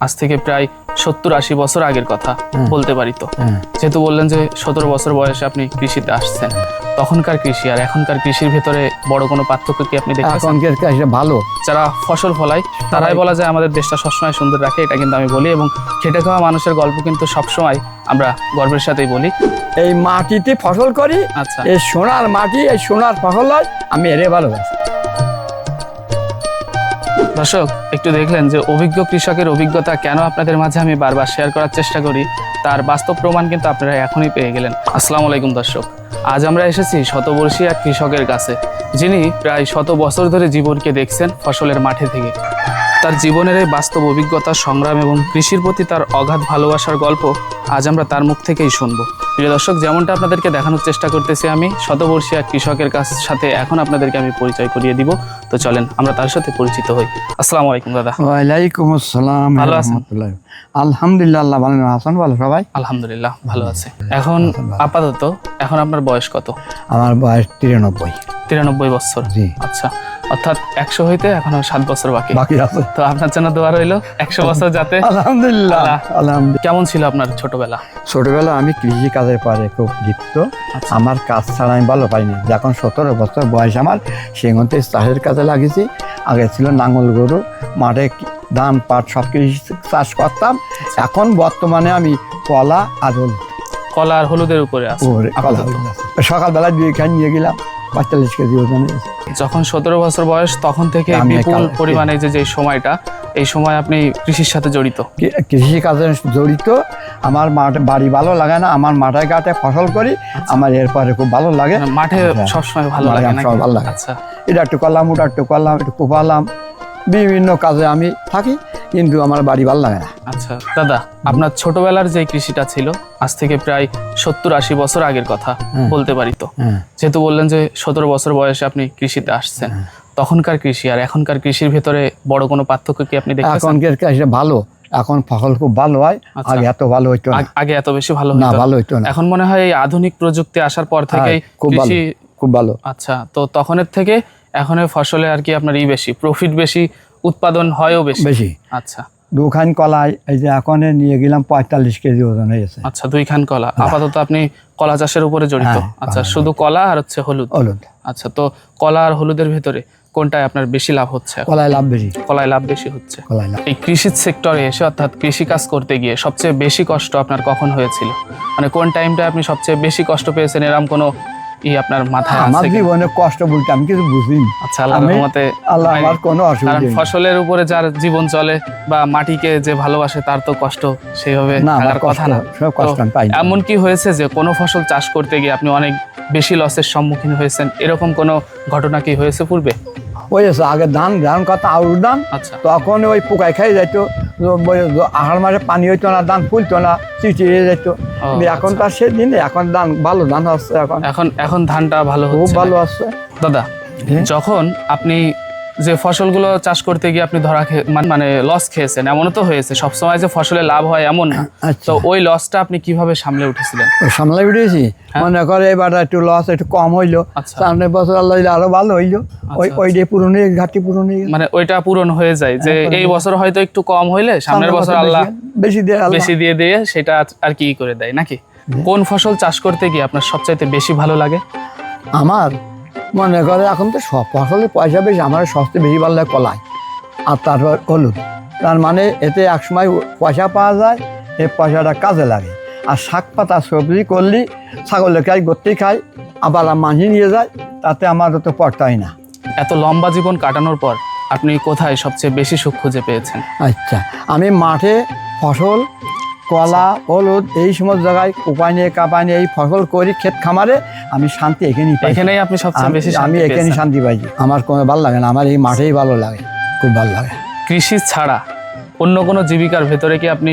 আজ থেকে প্রায় সত্তর আশি বছর আগের কথা বলতে পারি তো। যেহেতু বললেন যে সতেরো বছর বয়সে আপনি কৃষিতে আসছেন তখনকার কৃষি আর এখনকার কৃষির ভেতরে বড় কোনো পার্থক্য কি আপনি এখনকার কাছে ভালো? যারা ফসল ফলায় তারাই বলা যায় আমাদের দেশটা সবসময় সুন্দর রাখে এটা কিন্তু আমি বলি এবং খেটে খাওয়া মানুষের গল্প কিন্তু সবসময় আমরা গর্বের সাথেই বলি। এই মাটিতে ফসল করি আচ্ছা। এই সোনার মাটি এই সোনার ফসল হয় আমি এরে ভালোবাসি। দর্শক, একটু দেখলেন যে অভিজ্ঞ কৃষকের অভিজ্ঞতা কেন আপনাদের মাঝে আমি বারবার শেয়ার করার চেষ্টা করি, তার বাস্তব প্রমাণ কিন্তু আপনারা এখনই পেয়ে গেলেন। আসসালামু আলাইকুম দর্শক, আজ আমরা এসেছি শতবর্ষী এক কৃষকের কাছে, যিনি প্রায় শত বছর ধরে জীবনকে দেখছেন ফসলের মাঠে থেকে। তার জীবনের এই বাস্তব অভিজ্ঞতা, সংগ্রাম এবং কৃষির প্রতি তার অগাধ ভালোবাসার গল্প আজ আমরা তার মুখ থেকেই শুনব। প্রিয় দর্শক যেমনটা আপনাদেরকে দেখানোর চেষ্টা করতেছি আমি শতবর্ষী এক কৃষকের কাছ সাথে এখন আপনাদেরকে আমি পরিচয় করিয়ে দিব। তো চলেন আমরা তার সাথে পরিচিত হই। আসসালামু আলাইকুম দাদা। ওয়ালাইকুম আসসালাম ভালো আছেন? আলহামদুলিল্লাহ আল্লাহ ভালো হাসান ভালো সবাই? আলহামদুলিল্লাহ ভালো আছে। এখন আপাতত এখন আপনার বয়স কত? আমার বয়স তিরানব্বই। তিরানব্বই বছর। জি। আচ্ছা অর্থাৎ একশো হইতে এখনও সাত বছর বাকি। বাকি আছে। তো আপনার জন্য দোয়া রইল একশো বছর যাতে আলহামদুলিল্লাহ। আলহামদুলিল্লাহ। কেমন ছিল আপনার ছোটবেলা? ছোটবেলা আমি কৃষি কাজের পরে খুব লিপ্ত। আচ্ছা। আমার কাজ ছাড়া আমি ভালো পাইনি। যখন সতেরো বছর বয়স আমার সেগুলোতে চাষের কাজে লাগিয়েছি। আগে ছিল নাঙল গরু মাঠে ধান পাট সব কিছু চাষ করতাম। এখন বর্তমানে আমি কলা আর হলুদ। কলা আর হলুদের উপরে। সকালবেলা দুই খান নিয়ে গেলাম। পঁয়তাল্লিশ কেজি ওজন হয়েছে। যখন সতেরো বছর বয়স তখন থেকে বিপুল পরিমাণে যে যে সময়টা এই সময় আপনি কৃষির সাথে জড়িত কৃষি কাজে জড়িত আমার মাঠে বাড়ি ভালো লাগে না আমার মাঠে ঘাটে ফসল করি আমার এরপরে খুব ভালো লাগে মাঠে আচ্ছা। সবসময় ভালো লাগে? ভালো লাগে। আচ্ছা এটা একটু করলাম ওটা একটু করলাম একটু কোপালাম বিভিন্ন কাজে আমি থাকি কিন্তু আমার বাড়ি ভালো লাগে না। আচ্ছা দাদা আপনার ছোটবেলার যে কৃষিটা ছিল আজ থেকে প্রায় সত্তর আশি বছর আগের কথা হ্যাঁ। বলতে পারি তো। হ্যাঁ। যেহেতু বললেন যে সতেরো বছর বয়সে আপনি কৃষিতে আসছেন তখনকার কৃষি আর এখনকার কৃষির ভেতরে বড় কোনো পার্থক্য কি আপনি দেখতেছেন? এখনকার কাছে ভালো এখন ফসল খুব ভালো হয় আচ্ছা। আগে এত ভালো হইতো না। আগে এত বেশি ভালো না ভালো হইতো না। এখন মনে হয় এই আধুনিক প্রযুক্তি আসার পর হ্যাঁ, ভালো কৃষি খুব ভালো। আচ্ছা তো তখনের থেকে এখনের ফসলে আর কি আপনার ই বেশি প্রফিট বেশি উৎপাদন হয়ও বেশি। বেশি। আচ্ছা। দুখান কলাই এই যে এখন নিয়ে গেলাম পঁয়তাল্লিশ কেজি ওজন হয়েছে আচ্ছা দুইখান কলা। আপাতত আপনি কলা চাষের উপরে জড়িত। হ্যাঁ, আচ্ছা শুধু কলা আর হচ্ছে হলুদ? হলুদ। আচ্ছা তো কলা আর হলুদের ভিতরে কোনটায় আপনার বেশি লাভ হচ্ছে কলায় লাভ বেশি। কলায় লাভ বেশি হচ্ছে। এই কৃষি সেক্টরে এসে অর্থাৎ কৃষি কাজ করতে গিয়ে সবচেয়ে বেশি কষ্ট আপনার কখন হয়েছিল? মানে কোন টাইমটা আপনি সবচেয়ে বেশি কষ্ট পেয়েছেন? এরকম কোনো ই আপনার মাথায় আমার? জীবনে কষ্ট বলতে আমি কিছু বুঝিনি। আচ্ছা আল্লাহ আমি- রহমতে আল্লাহ আমার কোনো অসুবিধা নেই। ফসলের উপরে যার জীবন চলে বা মাটিকে যে ভালোবাসে তার তো কষ্ট সেইভাবে থাকার কথা না। সব কষ্ট পাই এমন কি হয়েছে যে কোনো ফসল চাষ করতে গিয়ে আপনি অনেক বেশি লসের সম্মুখীন হয়েছেন? এরকম কোনো ঘটনা কি হয়েছে পূর্বে? ওই আগে ধান ধান কথা আউর ধান। আচ্ছা। তখন ওই পোকায় খাই যাইত। আহার মাসে পানি হইতো না ধান ফুলতো না চিটিয়ে যেত এখন তো আর সেদিন এখন ধান ভালো ধান আসছে এখন। এখন এখন ধানটা ভালো খুব ভালো আসছে আছে দাদা হ্যাঁ? যখন আপনি যে ফসলগুলো চাষ করতে গিয়ে আপনি ধরা মানে- লস খেয়েছেন এমনও তো হয়েছে। সবসময় যে ফসলে লাভ হয় এমন না। আচ্ছা। তো ওই লসটা আপনি কীভাবে সামলে উঠেছিলেন? ওই সামলাই উঠেছি মনে করে এবার একটু লস একটু কম হইল। হ্যাঁ। আচ্ছা। সামনের বছর আল্লাহ আরও ভালো হইল। ওই আচ্ছা, ওই ঘাটতি পুরনো মানে ওইটা পূরণ হয়ে যায় যে এই বছর হয়তো একটু কম হইলে সামনের বছর আল্লাহ বেশি দিয়ে বেশি দিয়ে দিয়ে সেটা আর- আর কি করে দেয় নাকি? কোন ফসল চাষ করতে গিয়ে আপনার সবচাইতে বেশি ভালো লাগে? আমার? মনে করে এখন তো সব ফসলের পয়সা বেশি আমার সবচেয়ে বেশি ভালো লাগে কলাই আর তারপর হলুদ। তার মানে এতে একসময় পয়সা পাওয়া যায় এই পয়সাটা কাজে লাগে। আর শাক পাতা সবজি করলি ছাগলের খাই গত্তি খাই আবার মাঝি নিয়ে যায় তাতে আমার তো পড়তাই না। এত লম্বা জীবন কাটানোর পর আপনি কোথায় সবচেয়ে বেশি সুখ খুঁজে পেয়েছেন? আচ্ছা আমি মাঠে ফসল কলা হলুদ এই সমস্ত জায়গায় কোপাই নিয়ে কাপাই নিয়ে এই ফসল করি ক্ষেত খামারে আমি শান্তি এখানেই পাই এখানেই আপনি সবচেয়ে বেশি আমি শান্তি এখানে শান্তি পাইছি। আমার কোনো ভালো লাগে না আমার এই মাঠেই ভালো লাগে খুব ভালো লাগে। কৃষি ছাড়া অন্য কোনো জীবিকার ভেতরে কি আপনি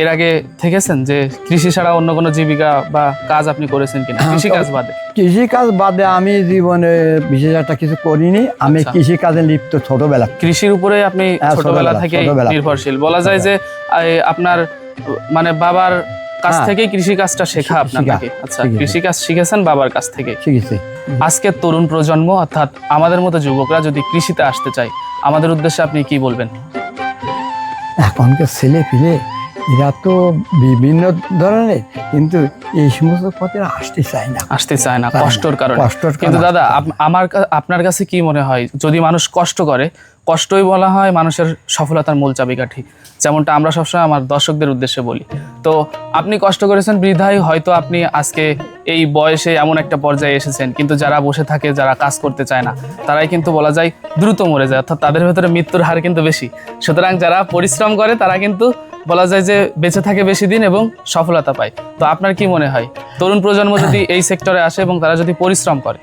এর আগে থেকেছেন যে কৃষি ছাড়া অন্য কোনো জীবিকা বা কাজ আপনি করেছেন কিনা? হ্যাঁ, কৃষি কাজ বাদে। কৃষি কাজ বাদে আমি জীবনে বিশেষ একটা কিছু করিনি। আমি আচ্ছা। কৃষি কাজে লিপ্ত ছোটবেলা কৃষির উপরে আপনি হ্যাঁ, ছোটবেলা, থেকে। নির্ভরশীল। বলা যায় যে আপনার মানে বাবার কাছ থেকে কৃষি কাজটা শেখা আপনাকে আচ্ছা কৃষি কাজ শিখেছেন বাবার কাছ থেকে। শিখেছি। আজকের তরুণ প্রজন্ম অর্থাৎ আমাদের মতো যুবকরা যদি কৃষিতে আসতে চায় আমাদের উদ্দেশ্যে আপনি কি বলবেন? এখনকার ছেলে পিলে এরা তো বিভিন্ন ধরনের কিন্তু এই সমস্ত পথে আসতে চায় না। আসতে চায় না কষ্টর কারণে। কিন্তু দাদা আমার আপনার কাছে কি মনে হয়? যদি মানুষ কষ্ট করে কষ্টই বলা হয় মানুষের সফলতার মূল চাবিকাঠি। যেমনটা আমরা সবসময় আমার দর্শকদের উদ্দেশ্যে বলি। তো আপনি কষ্ট করেছেন বৃদ্ধাই হয়তো আপনি আজকে এই বয়সে এমন একটা পর্যায়ে এসেছেন। কিন্তু যারা বসে থাকে যারা কাজ করতে চায় না তারাই কিন্তু বলা যায় দ্রুত মরে যায়। অর্থাৎ তাদের ভেতরে মৃত্যুর হার কিন্তু বেশি। সুতরাং যারা পরিশ্রম করে তারা কিন্তু বলা যায় যে বেঁচে থাকে বেশি দিন এবং সফলতা পায়। তো আপনার কি মনে হয়? তরুণ প্রজন্ম যদি এই সেক্টরে আসে এবং তারা যদি পরিশ্রম করে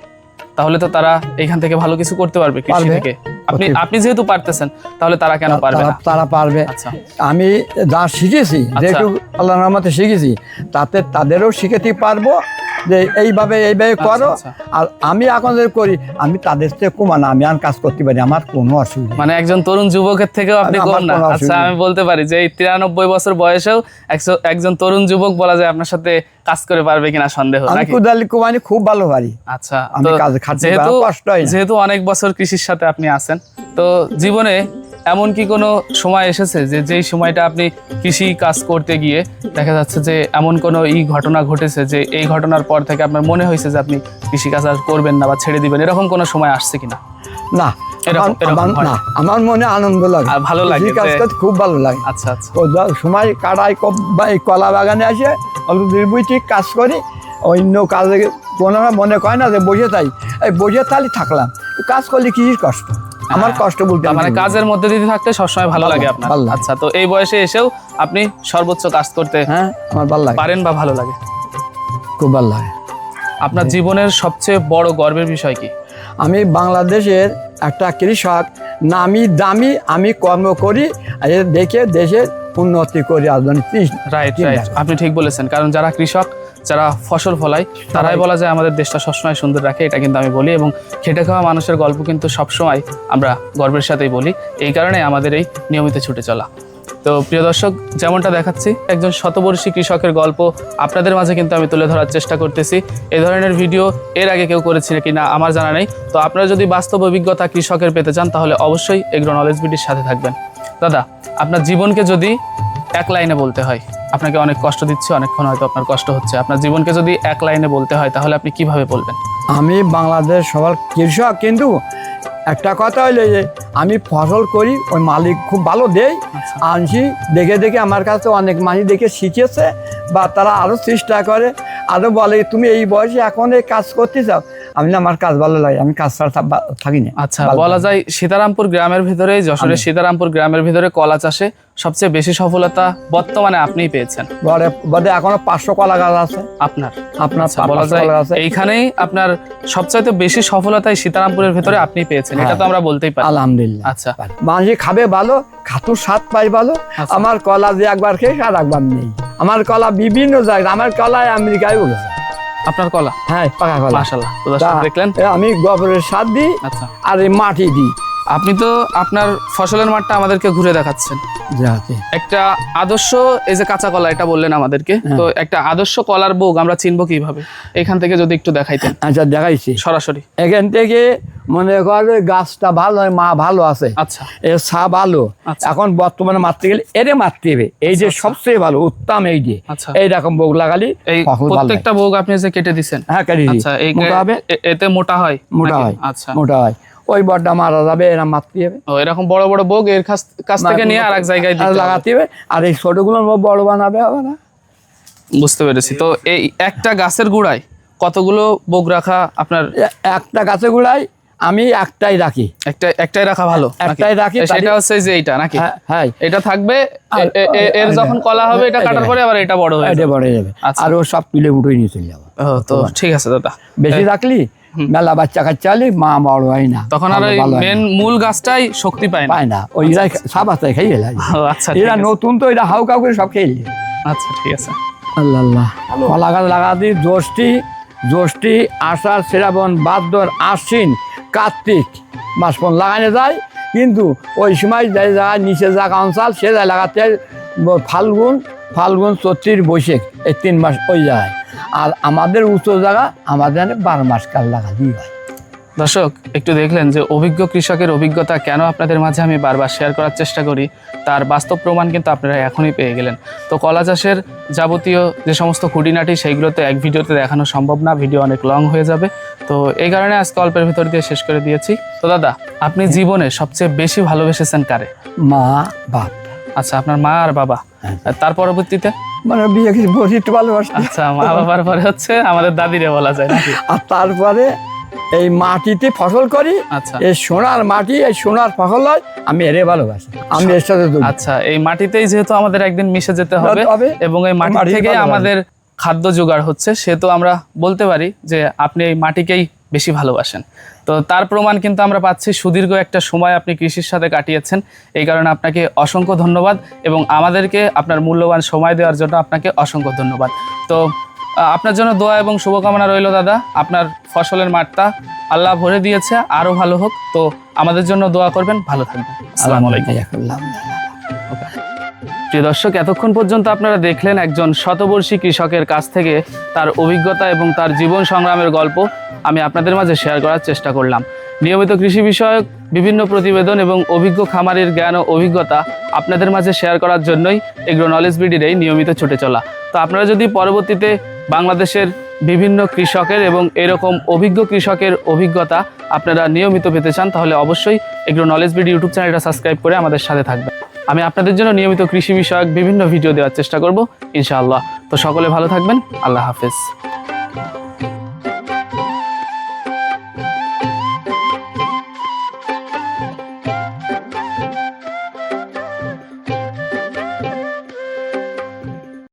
তাহলে তো তারা এখান থেকে ভালো কিছু করতে পারবে কৃষি থেকে। আপনি আপনি যেহেতু পারতেছেন তাহলে তারা কেন পারবে না? তারা পারবে। আচ্ছা। আমি যা শিখেছি যেহেতু যেটুকু আল্লাহ রহমতে শিখেছি তাতে তাদেরও শিখাতে পারব যে এইভাবে এইভাবে করো। আচ্ছা। আর আমি এখন যে করি আমি তাদের থেকে কমানো আমি আর কাজ করতে পারি আমার কোনো অসুবিধা মানে একজন তরুণ যুবকের থেকেও আপনি কম না। আচ্ছা আমি বলতে পারি যে এই তিরানব্বই বছর বয়সেও একজন তরুণ যুবক বলা যায় আপনার সাথে কাজ করে পারবে কিনা সন্দেহ আমি কুদালি কুমানি খুব ভালো পারি। আচ্ছা আমি কাজ খাটতে যেহেতু অনেক বছর কৃষির সাথে আপনি আছেন তো জীবনে এমন কি কোনো সময় এসেছে যে যেই সময়টা আপনি কৃষি কাজ করতে গিয়ে দেখা যাচ্ছে যে এমন কোনো ই ঘটনা ঘটেছে যে এই ঘটনার পর থেকে আপনার মনে হয়েছে যে আপনি কৃষি কাজ আর করবেন না বা ছেড়ে দিবেন? এরকম কোনো সময় আসছে কিনা? না আমার- মনে আনন্দ লাগে। ভালো লাগে কাজ করতে খুব ভালো লাগে। আচ্ছা আচ্ছা। সময় কাটাই এই কলা বাগানে আসে অল্প দুই ঠিক কাজ করি অন্য কাজে কোনো মনে করে না যে বসে তাই এই বসে থালি থাকলাম। কাজ করলে কি কষ্ট। আমার হ্যাঁ। কষ্ট বলতে মানে কাজের মধ্যে দিয়ে থাকতে সবসময় ভালো লাগে আপনার। আচ্ছা তো এই বয়সে এসেও আপনি সর্বোচ্চ কাজ করতে হ্যাঁ আমার ভালো লাগে। পারেন বা ভালো লাগে? খুব ভালো লাগে। আপনার জীবনের সবচেয়ে বড় গর্বের বিষয় কি? আমি বাংলাদেশের একটা কৃষক নামি দামি আমি কর্ম করি দেখে দেশের উন্নতি করি রাইট রাইট আপনি ঠিক বলেছেন। কারণ যারা কৃষক যারা ফসল ফলায় তারাই বলা যায় আমাদের দেশটা সবসময় সুন্দর রাখে এটা কিন্তু আমি বলি। এবং খেটে খাওয়া মানুষের গল্প কিন্তু সবসময় আমরা গর্বের সাথেই বলি। এই কারণে আমাদের এই নিয়মিত ছুটে চলা। তো প্রিয় দর্শক যেমনটা দেখাচ্ছি একজন শতবর্ষী কৃষকের গল্প আপনাদের মাঝে কিন্তু আমি তুলে ধরার চেষ্টা করতেছি। এই ধরনের ভিডিও এর আগে কেউ করেছিল কি না আমার জানা নেই। তো আপনারা যদি বাস্তব অভিজ্ঞতা কৃষকের পেতে চান তাহলে অবশ্যই এগ্রো নলেজ বিডির সাথে থাকবেন। দাদা আপনার জীবনকে যদি এক লাইনে বলতে হয় আপনাকে অনেক কষ্ট দিচ্ছে অনেকক্ষণ হয়তো আপনার কষ্ট হচ্ছে। আপনার জীবনকে যদি এক লাইনে বলতে হয় তাহলে আপনি কীভাবে বলবেন? আমি বাংলাদেশ সবার কৃষক কিন্তু একটা কথা হইলে যে আমি ফসল করি ওই মালিক খুব ভালো দেয়। আচ্ছা। আনছি দেখে দেখে আমার কাছে অনেক মানুষ দেখে শিখেছে বা তারা আরও চেষ্টা করে। আরও বলে তুমি এই বয়সে এখন এই কাজ করতে চাও? আমি না, আমার কাজ ভালো লাগে আমি কাজ ছাড়া থাকি না আচ্ছা বলা যায় সীতারামপুর গ্রামের ভিতরে যশোরের সীতারামপুর গ্রামের ভিতরে কলা চাষে সবচেয়ে বেশি সফলতা বর্তমানে আপনিই পেয়েছেন। ঘরে বোধহয় এখনও পাঁচশো কলা গাছ আছে। আপনার। আপনার আচ্ছা, বলা যায় কলা এইখানেই আপনার সবচাইতে বেশি সফলতাই সীতারামপুরের ভিতরে আপনি পেয়েছেন এটা তো আমরা বলতেই পারি। আলহামদুলিল্লাহ। আচ্ছা। মানুষ খাবে ভালো খাতু স্বাদ পাই ভালো আচ্ছা। আমার কলা যে একবার খেয়ে আর একবার নেই। আমার কলা বিভিন্ন জায়গায় আমার কলায় আমেরিকায় গেছে আপনার কলা? হ্যাঁ পাকা কলা। মাশাল্লাহ তো দর্শক দেখলেন? আমি গোবরের সার দিই আচ্ছা। আর এই মাটি দিই। আপনি তো আপনার ফসলের মাঠটা আমাদেরকে ঘুরে দেখাচ্ছেন। একটা আদর্শ এই যে কাঁচা কলা এটা বললেন আমাদেরকে। হ্যাঁ। তো একটা আদর্শ কলার বোগ আমরা চিনবো কীভাবে? এখান থেকে যদি একটু দেখাইতেন। আচ্ছা দেখাইছি। সরাসরি। এখান থেকে মনে করে গাছটা ভালো হয় মা ভালো আছে। আচ্ছা। এর ছা ভালো। আচ্ছা। এখন বর্তমানে মারতে গেলে এরে মারতে হবে। এই যে সবচেয়ে ভালো উত্তম এই যে। এই রকম বউ লাগালি। প্রত্যেকটা বোগ আপনি যে কেটে দিছেন। হ্যাঁ কেটে দিই। আচ্ছা এই মোটা হবে? এতে মোটা হয় মোটা হয়। আচ্ছা। মোটা হয়। ওই বড়টা মারা যাবে এরা মারতে হবে ও এরকম বড় বড় বোগ এর কাছ থেকে নিয়ে আর এক জায়গায় লাগাতে হবে। আর এই ছোটগুলো বড় বানাবে হবে না বুঝতে পেরেছি। তো এই একটা গাছের গুড়ায় কতগুলো বোগ রাখা আপনার? একটা গাছে গুড়াই আমি একটাই রাখি। একটা একটাই রাখা ভালো একটাই রাখি, সেটা হচ্ছে যে এইটা নাকি? হ্যাঁ হ্যাঁ। এটা থাকবে এর যখন কলা হবে এটা কাটার পরে আবার এটা বড় হয়ে এটা বড় হয়ে যাবে। আচ্ছা। আর ও সব তুলে উঠে নিয়ে চলে যাব। ও, তো ঠিক আছে দাদা। বেশি রাখলি? মেলা বাচ্চা কাচ্চা হলে মা বড় হয় না। তখন আর ওই মেন মূল গাছটাই শক্তি পায় না। পায় না। ওই সাবাস্তায় খাই এলা ও, আচ্ছা এরা নতুন তো এরা হাউ কাউ করে সব খেয়ে। আচ্ছা ঠিক আছে। আল্লাহ আল্লাহ। কলা গাছ লাগাতি জ্যৈষ্ঠী জ্যৈষ্ঠী আষাঢ় শ্রাবণ ভাদ্র আশ্বিন কার্তিক। মাস পর লাগানো যায় কিন্তু ওই সময় যে জায়গায় নিচে জায়গা অঞ্চল সে জায়গায় লাগাতে ফাল্গুন ফাল্গুন চৈত্রিশ বৈশাখ এই তিন মাস ওই জায়গায় আর আমাদের উঁচু জায়গা আমাদের বারো মাস কাল লাগাতেই হয়। দর্শক একটু দেখলেন যে অভিজ্ঞ কৃষকের অভিজ্ঞতা কেন আপনাদের মাঝে আমি বারবার শেয়ার করার চেষ্টা করি তার বাস্তব প্রমাণ কিন্তু আপনারা এখনই পেয়ে গেলেন। তো কলা চাষের যাবতীয় যে সমস্ত খুঁটিনাটি সেইগুলো তো এক ভিডিওতে দেখানো সম্ভব না ভিডিও অনেক লং হয়ে যাবে। তো এই কারণে আজকে অল্পের ভিতর দিয়ে শেষ করে দিয়েছি। তো দাদা আপনি জীবনে সবচেয়ে বেশি ভালোবেসেছেন কারে? মা বাপ। আচ্ছা আপনার মা আর বাবা? তার পরবর্তীতে? মানে বিয়ে কিছু একটু ভালোবাসি। আচ্ছা মা বাবার পরে হচ্ছে আমাদের দাদিরে বলা যায় নাকি? আর তারপরে এই মাটিতে ফসল করি আচ্ছা। এই সোনার মাটি এই সোনার ফসল হয় আমি এরে ভালোবাসি। আমি এর সাথে আচ্ছা এই মাটিতেই যেহেতু আমাদের একদিন মিশে যেতে হবে হবে। এবং এই মাটি থেকে আমাদের খাদ্য জোগাড় হচ্ছে সেহেতু আমরা বলতে পারি যে আপনি এই মাটিকেই বেশি ভালোবাসেন। তো তার প্রমাণ কিন্তু আমরা পাচ্ছি সুদীর্ঘ একটা সময় আপনি কৃষির সাথে কাটিয়েছেন। এই কারণে আপনাকে অসংখ্য ধন্যবাদ এবং আমাদেরকে আপনার মূল্যবান সময় দেওয়ার জন্য আপনাকে অসংখ্য ধন্যবাদ। তো আপনার জন্য দোয়া এবং শুভকামনা রইল দাদা। আপনার ফসলের মাঠটা আল্লাহ ভরে দিয়েছে আরও ভালো হোক। তো আমাদের জন্য দোয়া করবেন ভালো থাকবেন। আসসালামু আলাইকুম। আলহামদুলিল্লাহ। প্রিয় দর্শক, এতক্ষণ পর্যন্ত আপনারা দেখলেন একজন শতবর্ষী কৃষকের কাছ থেকে তার অভিজ্ঞতা এবং তার জীবন সংগ্রামের গল্প আমি আপনাদের মাঝে শেয়ার করার চেষ্টা করলাম। নিয়মিত কৃষি বিষয়ক, বিভিন্ন প্রতিবেদন এবং অভিজ্ঞ খামারের জ্ঞান ও অভিজ্ঞতা আপনাদের মাঝে শেয়ার করার জন্যই এগ্রো নলেজ বিডির এই নিয়মিত ছুটে চলা। তো আপনারা যদি পরবর্তীতে বাংলাদেশের বিভিন্ন কৃষকের এবং এরকম অভিজ্ঞ কৃষকের অভিজ্ঞতা আপনারা নিয়মিত পেতে চান, তাহলে অবশ্যই এগ্রো নলেজ বিডি ইউটিউব চ্যানেলটা সাবস্ক্রাইব করে আমাদের সাথে থাকবেন। আমি আপনাদের জন্য নিয়মিত কৃষি বিষয়ক বিভিন্ন ভিডিও দেওয়ার চেষ্টা করব, ইনশাআল্লাহ। তো সকলে ভালো থাকবেন, আল্লাহ হাফেজ।